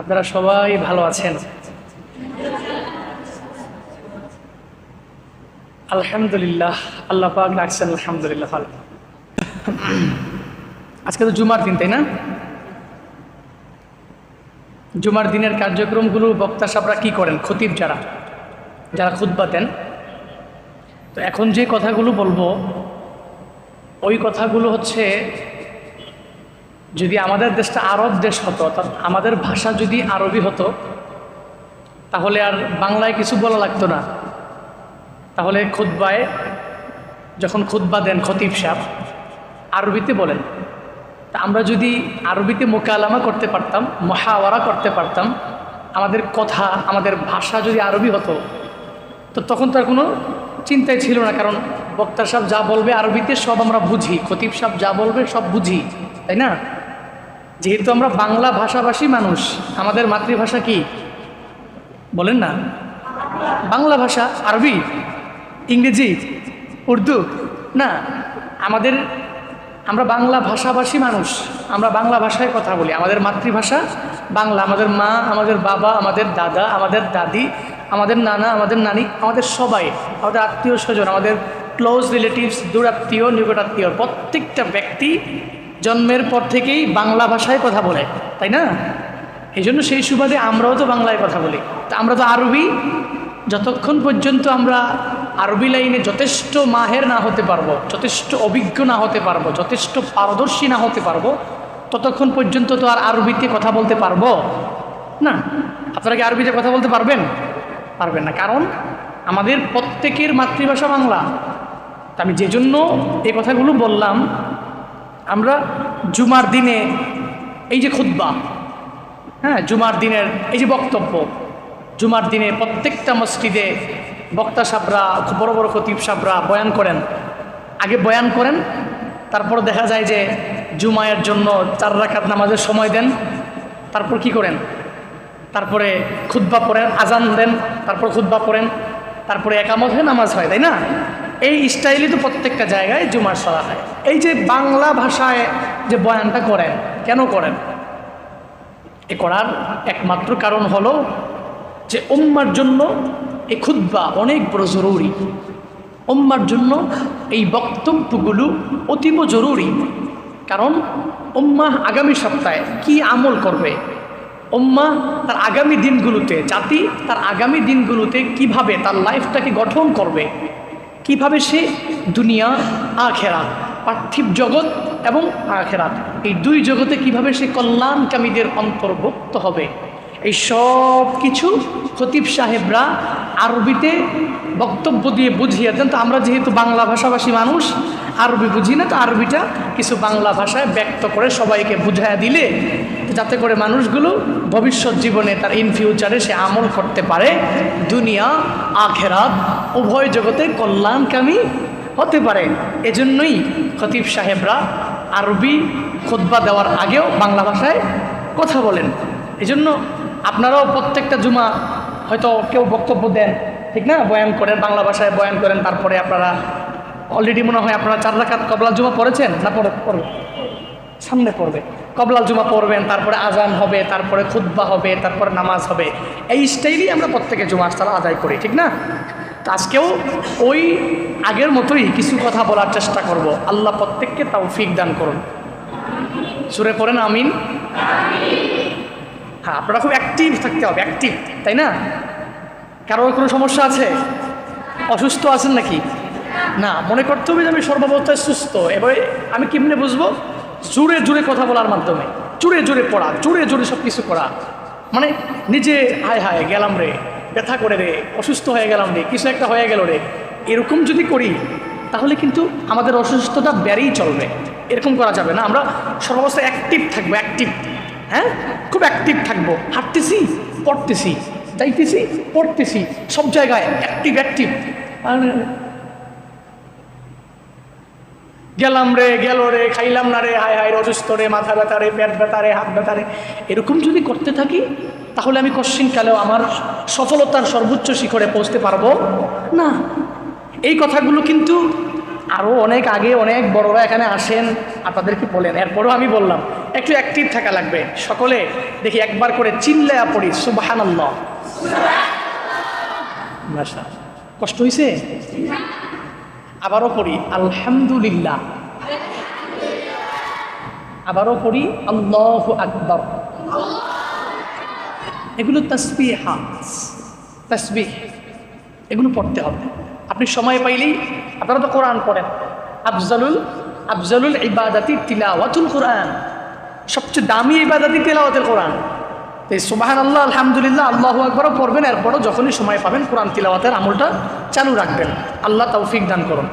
আপনারা সবাই ভালো আছেন? আলহামদুলিল্লাহ, আল্লাহ পাক রাখছেন আলহামদুলিল্লাহ আজকে তো জুমার দিন, তাই না? জুমার দিনের কার্যক্রমগুলো বক্তা সাহরা কী করেন? খতিব যারা যারা খুদ্া দেন। তো এখন যে কথাগুলো বলব ওই কথাগুলো হচ্ছে, যদি আমাদের দেশটা আরব দেশ হতো, অর্থাৎ আমাদের ভাষা যদি আরবি হতো, তাহলে আর বাংলায় কিছু বলা লাগতো না। তাহলে খুদ্বায় যখন খুদ্া দেন খতিব সাহ আরবিতে বলেন। তা আমরা যদি আরবিতে মোকালামা করতে পারতাম, মহাওয়ারা করতে পারতাম, আমাদের কথা, আমাদের ভাষা যদি আরবি হতো, তো তখন তার কোনো চিন্তাই ছিল না, কারণ বক্তা সাহেব যা বলবে আরবিতে সব আমরা বুঝি, খতিব সাহেব যা বলবে সব বুঝি, তাই না? যেহেতু আমরা বাংলা ভাষাভাষী মানুষ, আমাদের মাতৃভাষা কি? বলেন না। বাংলা ভাষা, আরবি, ইংরেজি, উর্দু, না, আমাদের, আমরা বাংলা ভাষাভাষী মানুষ, আমরা বাংলা ভাষায় কথা বলি। আমাদের মাতৃভাষা বাংলা, আমাদের মা, আমাদের বাবা, আমাদের দাদা, আমাদের দাদি, আমাদের নানা, আমাদের নানি, আমাদের সবাই, আমাদের আত্মীয় স্বজন, আমাদের ক্লোজ রিলেটিভস দূরাত্মীয়, নিকটাত্মীয়, প্রত্যেকটা ব্যক্তি জন্মের পর থেকেই বাংলা ভাষায় কথা বলে, তাই না? এই জন্য সেই সুবাদে আমরাও তো বাংলায় কথা বলি। তা আমরা তো আরবি, যতক্ষণ পর্যন্ত আমরা আরবি লাইনে যথেষ্ট মাহের না হতে পারব, যথেষ্ট অভিজ্ঞ না হতে পারব, যথেষ্ট পারদর্শী না হতে পারব, ততক্ষণ পর্যন্ত তো আর আরবিতে কথা বলতে পারব? না। আপনারা কি আরবিতে কথা বলতে পারবেন? পারবেন না। কারণ আমাদের প্রত্যেকের মাতৃভাষা বাংলা। তা আমি যে জন্য এই কথাগুলো বললাম, আমরা জুমার দিনে এই যে খুদ্া হ্যাঁ জুমার দিনের এই যে বক্তব্য, জুমার দিনে প্রত্যেকটা মসজিদে বক্তা সাবরা বড় বড় খতিব সাবরা বয়ান করেন। আগে বয়ান করেন, তারপর দেখা যায় যে জুমায়ের জন্য চার রাখাত নামাজের সময় দেন, তারপর কি করেন? তারপরে খুদ্া পড়েন, আজান দেন, তারপর খুদ্া পড়েন, তারপরে একামত হয়ে নামাজ হয়, তাই না? এই স্টাইলই তো প্রত্যেকটা জায়গায় জুমার সরা হয়। এই যে বাংলা ভাষায় যে বয়ানটা করেন, কেন করেন? এ করার একমাত্র কারণ হলো যে উম্মার জন্য এই খুদ্া অনেক বড় জরুরি। উম্মার জন্য এই বক্তব্যগুলো অতীব জরুরি। কারণ উম্মা আগামী সপ্তাহে কি আমল করবে? উম্মা তার আগামী দিনগুলোতে, জাতি তার আগামী দিনগুলোতে কীভাবে তার লাইফটাকে গঠন করবে? কীভাবে সে দুনিয়া, আখেরাত, পার্থিব জগৎ এবং আখেরাত, এই দুই জগতে কীভাবে সে কল্যাণকামীদের অন্তর্ভুক্ত হবে? এই সব কিছু খতিব সাহেবরা আরবিতে বক্তব্য দিয়ে বুঝিয়ে দেন। তো আমরা যেহেতু বাংলা ভাষাভাষী মানুষ, আরবি বুঝি না, তো আরবিটা কিছু বাংলা ভাষায় ব্যক্ত করে সবাইকে বুঝাইয়া দিলে যাতে করে মানুষগুলো ভবিষ্যৎ জীবনে তার ইন ফিউচারে সে আমল করতে পারে। দুনিয়া, আখেরাত উভয় জগতে কল্যাণকামী হতে পারে। এজন্যই খতিব সাহেবরা আরবি খোদ্া দেওয়ার আগেও বাংলা ভাষায় কথা বলেন। এজন্য আপনারাও প্রত্যেকটা জুমা হয়তো কেউ বক্তব্য দেন, ঠিক না? বয়ান করেন, বাংলা ভাষায় বয়ান করেন, তারপরে আপনারা অলরেডি মনে হয় আপনারা চার রাখাত কবলাল জুমা পড়েছেন না পড়ে পড়বে? সামনে পড়বে। কবলাল জুমা পড়বেন, তারপরে আজান হবে, তারপরে খুদ্া হবে, তারপরে নামাজ হবে। এই স্টাইলই আমরা প্রত্যেকে জুমার সালা আদায় করি, ঠিক না? আজকেও ওই আগের মতোই কিছু কথা বলার চেষ্টা করব। আল্লাহ প্রত্যেককে তাও ফিক দান করুন। সুরে পড়েন, আমিন। হ্যাঁ আপনারা খুব অ্যাক্টিভ থাকতে হবে অ্যাক্টিভ তাই না? কারোর কোনো সমস্যা আছে? অসুস্থ আছেন নাকি? না, মনে করতে হবে যে আমি সর্বাবস্থায় সুস্থ। এবারে আমি কেমনে বুঝব? জোরে জোরে কথা বলার মাধ্যমে। জোরে জোরে পড়া, জোরে জোরে সব কিছু করা। মানে নিজে, হায় হায়, গেলাম রে। ব্যথা করে রে, অসুস্থ হয়ে গেলাম রে, কিছু একটা হয়ে গেল রে। এরকম যদি করি, তাহলে কিন্তু আমাদের অসুস্থতা বেড়েই চলবে। এরকম করা যাবে না, আমরা সর্বাবস্থায় অ্যাক্টিভ থাকব অ্যাক্টিভ হ্যাঁ? খুব অ্যাক্টিভ থাকব। হাঁটতেছি, পড়তেছি, যাইতেছি, পড়তেছি, সব জায়গায় অ্যাক্টিভ অ্যাক্টিভ আর গেলাম রে, গেল রে, খাইলাম না রে, হায় হায় অসুস্থ রে, মাথা ব্যথা রে, পেট ব্যথা রে, হাত ব্যথা রে। এরকম যদি করতে থাকি তাহলে আমি কশ্চিনকালেও আমার সফলতার সর্বোচ্চ শিখরে পৌঁছতে পারব? না। এই কথাগুলো কিন্তু আরও অনেক আগে অনেক বড়রা এখানে আসেন আপনাদেরকে বলেন। এরপরেও আমি বললাম, একটু অ্যাক্টিভ থাকা লাগবে। সকলে দেখি একবার করে চিল্লায়া পড়ি সুবাহান আল্লাহ মাশা কষ্ট হয়েছে আবারও পড়ি, আলহামদুলিল্লাহ। আবারও পড়ি, আল্লাহ আকবর। এগুলো তসবি তসবিহা। তসবিহ। এগুলো পড়তে হবে। আপনি সময় পাইলেই আপনারা তো কোরআন পড়েন। আফজালুল আফজালুল ইবাদাতি তিলাওয়াতুল কোরআন। সবচেয়ে দামি ইবাদাতি তিলাওয়াতুল কোরআন। তো এই সুবাহান আল্লাহ আলহামদুলিল্লাহ, আল্লাহ একবারও পড়বেন। এরপরও যখনই সময় পাবেন কোরআন তিলাওয়াতের আমলটা চালু রাখবেন। আল্লাহ তৌফিক দান করুন।